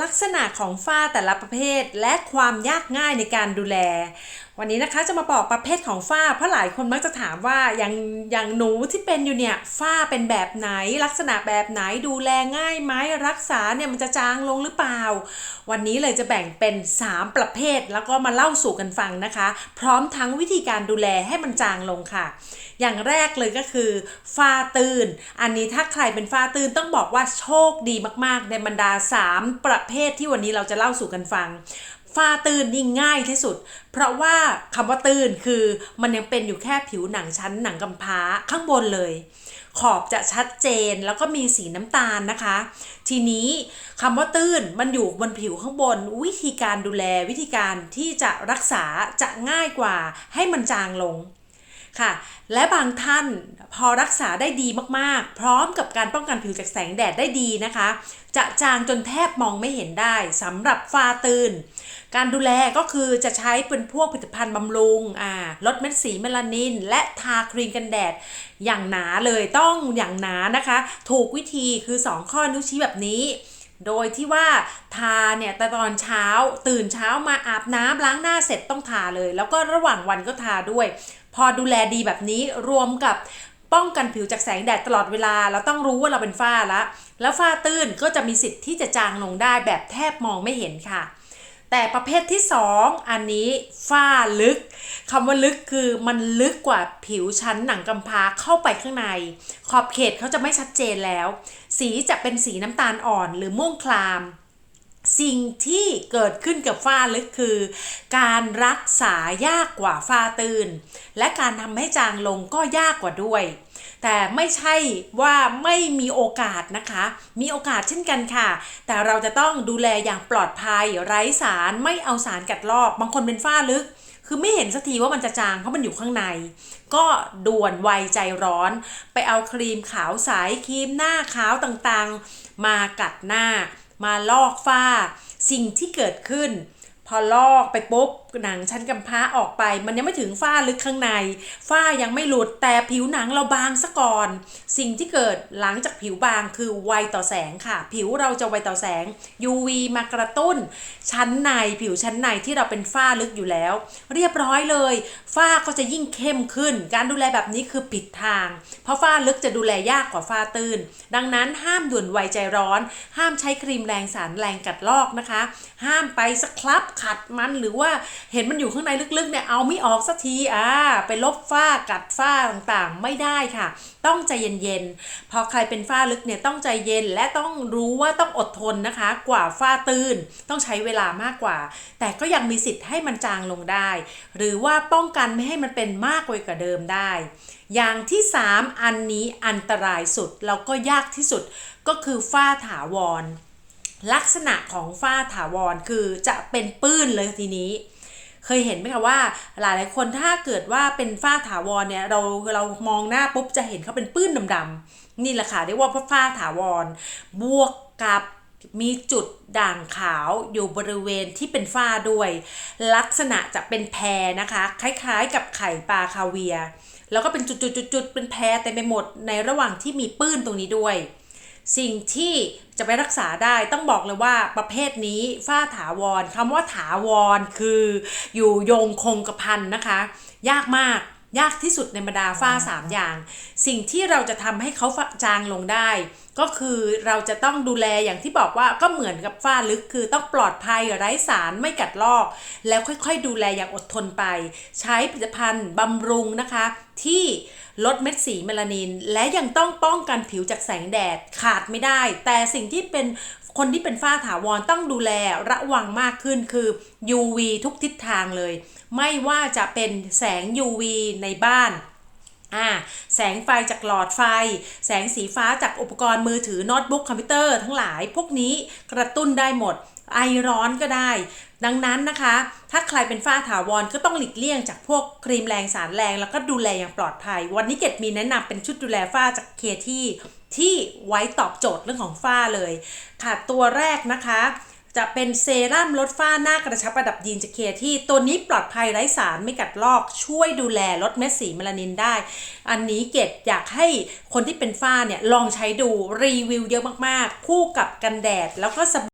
ลักษณะของฝ้าแต่ละประเภทและความยากง่ายในการดูแล วันนี้นะคะจะมาบอกประเภทของฝ้า เพราะหลายคนมักจะถามว่าอย่างอย่างหนูที่เป็นอยู่เนี่ยฝ้าเป็นแบบไหน ลักษณะแบบไหนดูแลง่ายไหมรักษาเนี่ยมันจะจางลงหรือเปล่า วันนี้เลยจะแบ่งเป็น 3 ประเภทแล้วก็มาเล่าสู่กันฟังนะคะ พร้อมทั้งวิธีการดูแลให้มันจางลงค่ะ อย่างแรกเลยก็คือฝ้าตื่น อันนี้ถ้าใครเป็นฝ้าตื่นต้องบอกว่าโชคดีมาก ๆ ในบรรดา 3 ประเภทที่วันนี้เราจะเล่าสู่กันฟัง ฟ้าตื่นนี่ง่ายที่สุด เพราะว่าคำว่าตื่นคือมันยังเป็นอยู่แค่ผิวหนังชั้นหนังกำพร้าข้างบนเลย ขอบจะชัดเจนแล้วก็มีสีน้ำตาลนะคะ ทีนี้คำว่าตื้นมันอยู่บนผิวข้างบน วิธีการดูแลวิธีการที่จะรักษาจะง่ายกว่าให้มันจางลง ค่ะ และบางท่านพอรักษาได้ดีมากๆ พร้อมกับการป้องกันผิวจากแสงแดดได้ดีนะคะ จะจางจนแทบมองไม่เห็นได้สำหรับฝ้าตื่นการดูแลก็คือจะใช้เป็นพวกผลิตภัณฑ์บำรุงอ่าลดเม็ดสีเมลานิน และทาครีมกันแดด อย่างหนาเลยต้องอย่างหนานะคะ ถูกวิธีคือ 2 ข้อนิ้วชี้แบบนี้ โดยที่ว่าทาเนี่ยแต่ตอนเช้าตื่นเช้ามาอาบน้ำล้างหน้าเสร็จต้องทาเลย แล้วก็ระหว่างวันก็ทาด้วย พอดูแลดีแบบนี้รวมกับป้องกันผิวจากแสงแดดตลอดเวลา เราต้องรู้ว่าเราเป็นฝ้าละ แล้วฝ้าตื้นก็จะมีสิทธิ์ที่จะจางลงได้แบบแทบมองไม่เห็นค่ะ แต่ประเภทที่ 2อันนี้ฝ้าลึกคำว่าลึกคือมันลึกกว่าผิวชั้นหนังกำพร้าเข้าไปข้างใน ขอบเขตเขาจะไม่ชัดเจนแล้ว สีจะเป็นสีน้ำตาลอ่อนหรือม่วงคลาม สิ่งที่เกิดขึ้นกับฝ้าลึกคือ การรักษายากกว่าฝ้าตื่น และการทำให้จางลงก็ยากกว่าด้วย แต่ไม่ใช่ว่าไม่มีโอกาสนะคะ มีโอกาสเช่นกันค่ะ แต่เราจะต้องดูแลอย่างปลอดภัยไร้สารไม่เอาสารกัดลอก บางคนเป็นฝ้าลึกคือไม่เห็นสักทีว่ามันจะจางเพราะมันอยู่ข้างใน ก็ด่วนไวใจร้อน ไปเอาครีมขาวใสครีมหน้าขาวต่างๆ มากัดหน้า มาลอกฝ้า สิ่งที่เกิดขึ้น พอลอกไปปุ๊บหนังชั้นกำพร้าออกไป มันยังไม่ถึงฝ้าลึกข้างใน ฝ้ายังไม่หลุดแต่ผิวหนังเราบางซะก่อน สิ่งที่เกิดหลังจากผิวบางคือไวต่อแสงค่ะ ผิวเราจะไวต่อแสง UV มากระตุ้น ชั้นในผิวชั้นในที่เราเป็นฝ้าลึกอยู่แล้ว เรียบร้อยเลย ฝ้าก็จะยิ่งเข้มขึ้น การดูแลแบบนี้คือผิดทาง เพราะฝ้าลึกจะดูแลยากกว่าฝ้าตื้น ดังนั้นห้ามด่วนไวใจร้อน ห้ามใช้ครีมแรงสารแรงกัดลอกนะคะ ห้ามไปสครับขัดมันหรือว่าเห็นมันอยู่ข้างในลึกๆเนี่ยเอาไม่ออกสักทีอ่าไปลบฝ้ากัดฝ้าต่างๆไม่ได้ค่ะ ต้องใจเย็นๆพอใครเป็นฝ้าลึกเนี่ยต้องใจเย็นและต้องรู้ว่าต้องอดทนนะคะ กว่าฝ้าตื้นต้องใช้เวลามากกว่า แต่ก็ยังมีสิทธิ์ให้มันจางลงได้ หรือว่าป้องกันไม่ให้มันเป็นมากกว่าเดิมได้ อย่างที่ 3 อันนี้อันตรายสุดแล้วก็ยากที่สุดก็คือฝ้าถาวร ลักษณะของฝ้าถาวรคือจะเป็นปื้นเลยทีนี้ เคยเห็นไหมคะว่าหลายหลายคนถ้าเกิดว่าเป็นฝ้าถาวรเนี่ยเราเรามองหน้าปุ๊บจะเห็นเขาเป็นปื้นดำๆนี่แหละค่ะเรียกว่าฝ้าถาวร บวกกับมีจุดด่างขาวอยู่บริเวณที่เป็นฝ้าด้วย ลักษณะจะเป็นแพรนะคะ คล้ายๆ กับไข่ปลาคาเวีย แล้วก็เป็นจุดๆๆๆเป็นแพรเต็มไปหมดในระหว่างที่มีปื้นตรงนี้ด้วย สิ่งที่จะไปรักษาได้ต้องบอกเลยว่าประเภทนี้ฝ้าถาวรคำว่าถาวรคืออยู่ยงคงกระพันนะคะ ยากมาก ยากที่สุดในบรรดาฝ้า3 อย่าง สิ่งที่เราจะทำให้เขาจางลงได้ ก็คือเราจะต้องดูแลอย่างที่บอกว่าก็เหมือนกับฝ้าลึกคือต้องปลอดภัยไร้สารไม่กัดลอก แล้วค่อยๆ ดูแลอย่างอดทนไป ใช้ผลิตภัณฑ์บำรุงนะคะ ที่ลดเม็ดสีเมลานิน และยังต้องป้องกันผิวจากแสงแดดขาดไม่ได้ แต่สิ่งที่เป็นคนที่เป็นฝ้าถาวรต้องดูแลระวังมากขึ้นคือ UV ทุกทิศทางเลย ไม่ว่าจะเป็นแสง UV ในบ้านอ่าแสงไฟจากหลอดไฟ แสงสีฟ้าจากอุปกรณ์มือถือโน้ตบุ๊กคอมพิวเตอร์ทั้งหลายพวกนี้กระตุ้นได้หมด ไอร้อนก็ได้ ดังนั้นนะคะ ถ้าใครเป็นฝ้าถาวรก็ต้องหลีกเลี่ยงจากพวกครีมแรงสารแรง แล้วก็ดูแลอย่างปลอดภัย วันนี้เกดมีแนะนำเป็นชุดดูแลฝ้าจากเคที่ที่ไว้ตอบโจทย์เรื่องของฝ้าเลย ค่ะตัวแรกนะคะ จะเป็นเซรั่มลดฝ้าหน้ากระชับระดับยีนจากเคที่ตัวนี้ปลอดภัยไร้สารไม่กัดลอก ช่วยดูแลลดเม็ดสีเมลานินได้ อันนี้เกดอยากให้คนที่เป็นฝ้าเนี่ยลองใช้ดูรีวิวเยอะมากๆ คู่กับกันแดดแล้วก็ส